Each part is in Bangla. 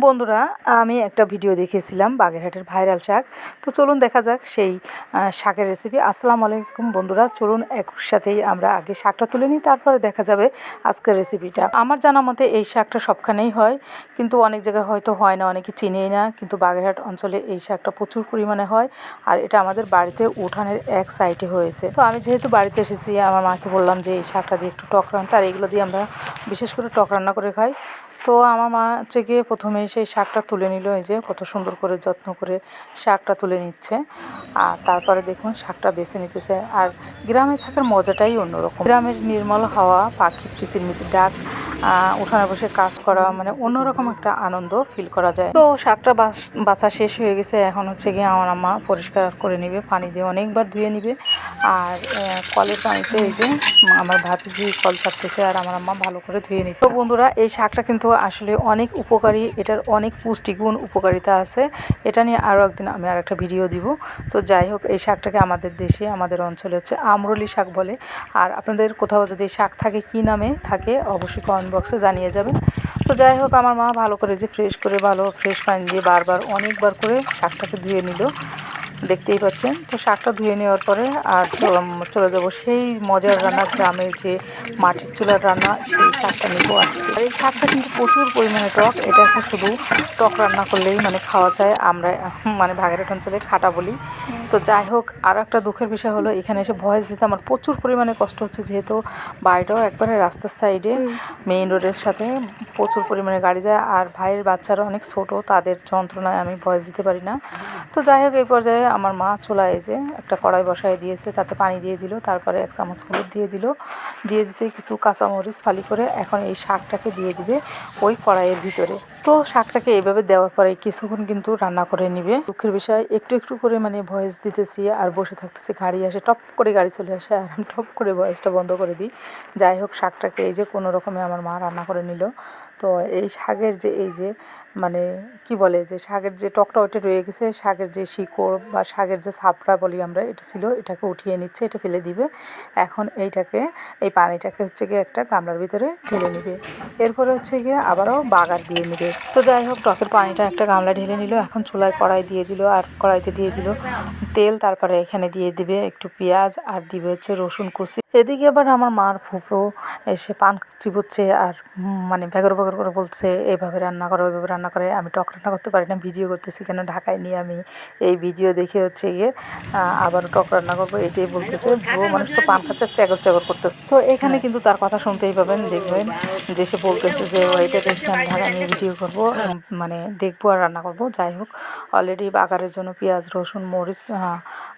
বন্ধুরা, আমি একটা ভিডিও দেখেছিলাম, বাগেরহাটের ভাইরাল শাক। তো চলুন দেখা যাক সেই শাকের রেসিপি আসসালামু আলাইকুম বন্ধুরা, চলুন একসাথেই আমরা আগে শাকটা তুলে নিই, তারপরে দেখা যাবে আজকের রেসিপিটা আমার জানা মতে এই শাকটা সবখানেই হয়, কিন্তু অনেক জায়গায় হয়তো হয় না, অনেকে চিনেই না, কিন্তু বাগেরহাট অঞ্চলে এই শাকটা প্রচুর পরিমাণে হয়, আর এটা আমাদের বাড়িতে উঠানের এক সাইডে হয়েছে। তো আমি যেহেতু বাড়িতে এসেছি, আমার মাকে বললাম যে এই শাকটা দিয়ে একটু টক রান্না, আর এগুলো দিয়ে আমরা বিশেষ করে টক রান্না করে খাই। তো আমার মা হচ্ছে গিয়ে প্রথমে সেই শাকটা তুলে নিল, এই যে কত সুন্দর করে যত্ন করে শাকটা তুলে নিচ্ছে। আর তারপরে দেখুন শাকটা বেছে নিতেছে। আর গ্রামে থাকার মজাটাই অন্যরকম। গ্রামের নির্মল হাওয়া, পাখির কিচিরমিচির ডাক উঠানে বসে কাজ করা মানে অন্যরকম একটা আনন্দ ফিল করা যায়। তো শাকটা বাস- শেষ হয়ে গেছে, এখন হচ্ছে গিয়ে আমার আম্মা পরিষ্কার করে নিবে, পানি দিয়ে অনেকবার ধুয়ে নিবে। আর কলের পানিতে এই যে আমার ভাতিজি কল ছাড়তেছে আর আমার আম্মা ভালো করে ধুয়ে নিচ্ছে। তো বন্ধুরা, এই শাকটা কিন্তু আসলে অনেক উপকারী, এটার অনেক পুষ্টিগুণ উপকারিতা আছে। এটা নিয়ে আরও একদিন আমি আর একটা ভিডিও দিব। তো যাই হোক, এই শাকটাকে আমাদের দেশে, আমাদের অঞ্চলে হচ্ছে আমরলি শাক বলে। আর আপনাদের কোথাও যদি শাক থাকে কি নামে থাকে, অবশ্যই কমেন্ট বক্সে জানিয়ে যাবেন। তো যাই হোক, আমার মা ভালো করে যে ফ্রেশ করে, ভালো ফ্রেশ পানি দিয়ে বারবার, অনেকবার করে শাকটাকে ধুয়ে নিল। দেখতেই পাচ্ছেন। তো শাকটা ধুয়ে নেওয়ার পরে আর চলে যাব সেই মজার রান্না গ্রামের যে মাটির চুলার রান্না সেই শাকটা নেব আজকে। আর এই শাকটা কিন্তু প্রচুর পরিমাণে টক এটা এখন শুধু টক রান্না করলেই মানে খাওয়া যায়। আমরা মানে ভাগেরহাট অঞ্চলে খাটা বলি। তো যাই হোক আরও একটা দুঃখের বিষয় হলো এখানে এসে ভয়েস দিতে আমার প্রচুর পরিমাণে কষ্ট হচ্ছে যেহেতু বাড়িটাও একবারে রাস্তার সাইডে মেইন রোডের সাথে প্রচুর পরিমাণে গাড়ি যায়। আর ভাইয়ের বাচ্চারা অনেক ছোট তাদের যন্ত্রণায় আমি ভয়েস দিতে পারি না। তো যাই হোক এই পর্যায়ে আমার মা চলে যে একটা কড়াই বসায় দিয়েছে, তাতে পানি দিয়ে দিল, তারপরে এক চামচ হলুদ দিয়ে দিল, দিয়ে দিছে কিছু কাঁচামরিচ ফালি করে এখন এই শাকটাকে দিয়ে দিবে ওই কড়াইয়ের ভিতরে। তো শাকটাকে এইভাবে দেওয়ার পরে কিছুক্ষণ কিন্তু রান্না করে নিবে। দুঃখের বিষয়, একটু একটু করে মানে ভয়েস দিতেছি আর বসে থাকতেছি, গাড়ি আসে, টপ করে গাড়ি চলে আসে আর আমি টপ করে ভয়েসটা বন্ধ করে দিই। যাই হোক, শাকটাকে এই যে কোনো রকমে আমার মা রান্না করে নিল। তো এই শাকের যে, এই যে মানে কি বলে, যে শাকের যে টকটা ওইটা রয়ে গেছে, শাকের যে শিকড় বা শাকের যে ছাপড়া বলি আমরা, এটা ছিল, এটাকে উঠিয়ে নিচ্ছে, এটা ফেলে দিবে। এখন এইটাকে, এই পানিটাকে হচ্ছে গিয়ে একটা গামলার ভিতরে ঢেলে নিবে। এরপরে হচ্ছে গিয়ে আবারও বাগার দিয়ে নিবে। তো যাই হোক টকের পানিটা একটা গামলা ঢেলে নিল, এখন চুলায় কড়াই দিয়ে দিল, আর কড়াইতে দিয়ে দিল তেল, তারপরে এখানে দিয়ে দিবে একটু পেঁয়াজ, আর দিবে হচ্ছে রসুন কুচি। এদিকে আবার আমার মার ফুফো এসে পান চিবোচ্ছে আর মানে ভেগর ভেগর করে বলছে এইভাবে রান্না করো, ওইভাবে রান্না করে। আমি টক রান্না করতে পারি না, ভিডিও করতেছি কেন? ঢাকায় নিয়ে আমি এই ভিডিও দেখে হচ্ছে গিয়ে আবার টক রান্না করব, এটাই বলতেছে। বুড়ো মানুষ তো পান খাচ্ছে চেগর চেগর করতেছে। তো এখানে কিন্তু তার কথা শুনতেই পাবেন, দেখবেন যে সে বলতেছে যে, ও এটা দেখে আমি ঢাকা নিয়ে ভিডিও করব মানে দেখব আর রান্না করব। যাই হোক অলরেডি বাগারের জন্য পেঁয়াজ, রসুন, মরিচ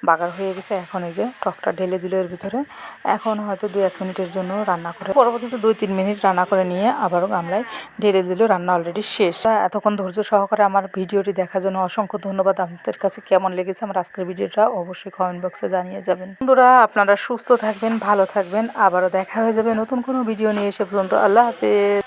বাগার হয়ে গেছে। এখন এই যে টকটা ঢেলে দিল এর ভিতরে। এখন হয়তো দু এক মিনিটের জন্য রান্না করে পরবর্তীতে দুই তিন মিনিট রান্না করে নিয়ে আবারও গামলায় ঢেলে দিল। রান্না অলরেডি শেষ। এতক্ষণ ধৈর্য সহকারে আমার ভিডিওটি দেখার জন্য অসংখ্য ধন্যবাদ। আপনাদের কাছে কেমন লেগেছে আমার আজকের ভিডিওটা অবশ্যই কমেন্ট বক্সে জানিয়ে যাবেন। বন্ধুরা, আপনারা সুস্থ থাকবেন, ভালো থাকবেন। আবারও দেখা হয়ে যাবে নতুন কোনো ভিডিও নিয়ে এসে পর্যন্ত। আল্লাহ হাফেজ।